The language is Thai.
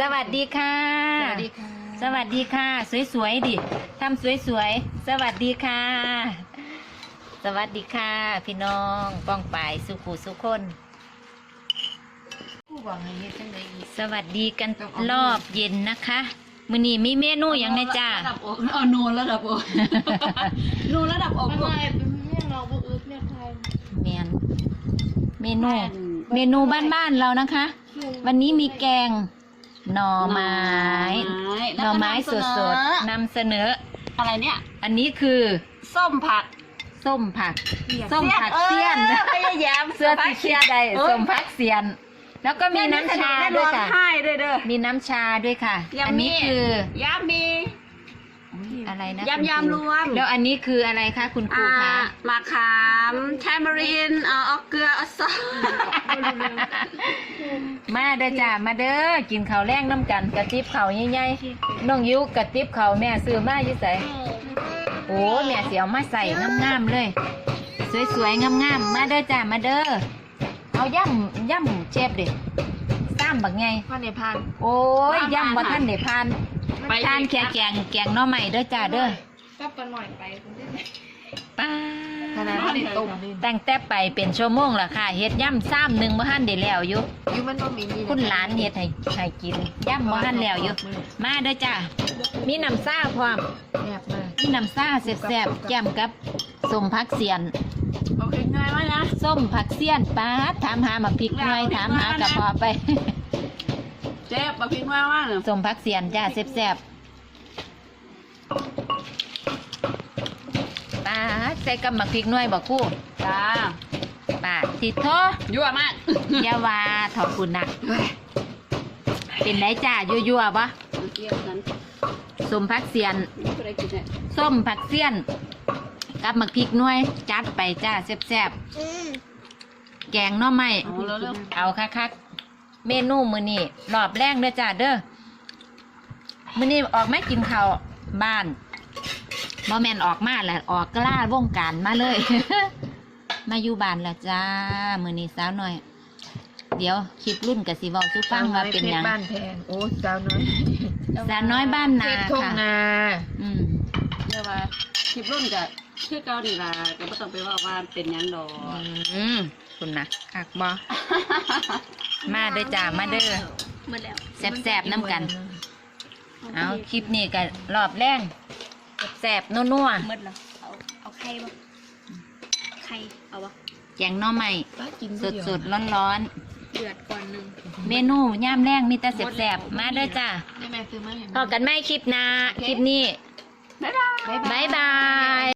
สวัสดีค่ะ สวัสดีค่ะ สวัสดีค่ะ สวยๆดิทำสวยๆ สวัสดีค่ะ สวัสดีค่ะ พี่น้องป้องปายสุขุสุคน ผู้หวังให้เฮ็ดจังไดอีกสวัสดีกันรอบเย็นนะคะมื้อนี้มีเมนูอย่างไงจ้าระดับอกอ๋อโนนระดับอก โนนระดับอกมันไม่เป็นเรื่องเราบ่อึดเนี่ยไทยเมียนเมนู เมนูบ้านๆเรานะคะ วันนี้มีแกง หน่อไม้หน่อไม้สดๆนำเสนอๆอะไรเนี่ย อันนี้คือส้มผัก ส้มผัก ส้มผักเสี้ยนออพยายามเสื้อสีเขียวใดส้มผักเสียน แล้วก็มีน้ำชาด้วยค่ะร้องไห้ด้วยเด้อมีน้ำชาด้วยค่ะยำอันนี้มีคือยำมี อะไรนะยำคุณคยำรวม แล้วอันนี้คืออะไรคะคุณครูอ่าคะมะขามแทมารินเอาเอาเกลือเอาซอสมาเด้อจ้ามาเด้อกินข้าวแรงน้ำกันกระติบข้าวใหญ่ๆน้องยิ้วกระติบข้าวแม่ซื้อมาอยู่ใส่โอ้แม่เสียวมาใส่งามๆเลย สวยๆงามๆมาเด้อจ้ามาเด้อเอาย่ำย่ำเชฟดิซ้ำบักไงพ่อในพันโอ้ยย่ำว่าท่านเดพาน ไปทานแค่แกงแกงหน่อใหม่เด้อจ้าเด้อก็ปะหน่อยไปคุณได้ไหมป้าขนาดพ่อในตุ่มนี่ตั้งแต่ไปเป็นชั่วโมงและค่ะเฮ็ดย่ำซ้ำหนึ่งบ่ทันได้แล้วอยู่อยู่มันบ่มีมีคุณหลานเฮ็ดให้ให้กินย่ำบ่ทันแล้วอยู่มาเด้อจ้ามีน้ำซ่าพร้อมแอบมากมีน้ำซ่าแซ่บๆแก้มกับส้มผักเสียนโอเคง่ายมากนะส้มผักเสียนป้าดถามหาหมักพริกหน่อยถามหากระเพาะไป เจ๊บะพริกมากมากเลยส้มผักเสียนจ้าแซ่บๆป้าดใส่กับหมักพริกหน่อยบอกคู่จ้าป้าดติดโทยั่วมากอยาวาถอดคุณนะเป็นไรจ้ายั่วๆปะเกี่ยวนั้นส้มผักเสียนไม่เคยกินเนี่ยส้มผักเสียน กับหมักพริกหน่วย จัดไปจ้าแซ่บๆแกงหน่อไม้เอาแล้วเร็วเอาคักๆ เมนูมื้อนี้รอบแรกเด้อจ้าเด้อมื้อนี้ออกมากินข้าวบ้านบ่แม่นออกมาแหละออกกล้าวงการมาเลย มาอยู่บ้านและจ้า มื้อนี้สาวหน่อย เดี๋ยวคลิปรุ่นกับสิเว้าสุฟังว่าเป็นหยังบ้านแพงโอ้สาวน้อยสาวน้อยบ้านนาเทพทุ่งค่ะนาอืมเรียกว่าคลิปรุ่นกับชื่อเกาหลีล่ะก็ไม่ต้องไปว่าว่าเป็นหยังดอกอืมคุณนะคักบอ มาเด้อจ้ามาเด้อหมดแล้วแซ่บๆน้ำกัน เอาคลิปนี้ก็รอบแรงแซ่บๆนัวหมดแล้วเอาเอาไข่บ่ไข่เอาวะๆแกงหน่อไม้ป้ากินสดๆร้อนเดือดก่อนหนึ่งๆ เมนูย่ามแรงมีแต่แซ่บๆ มาเด้อจ้าได้แม่ซื้อมาเห็นพอกันไม่คลิปหนาคลิปนี้บ๊ายบายบายบาย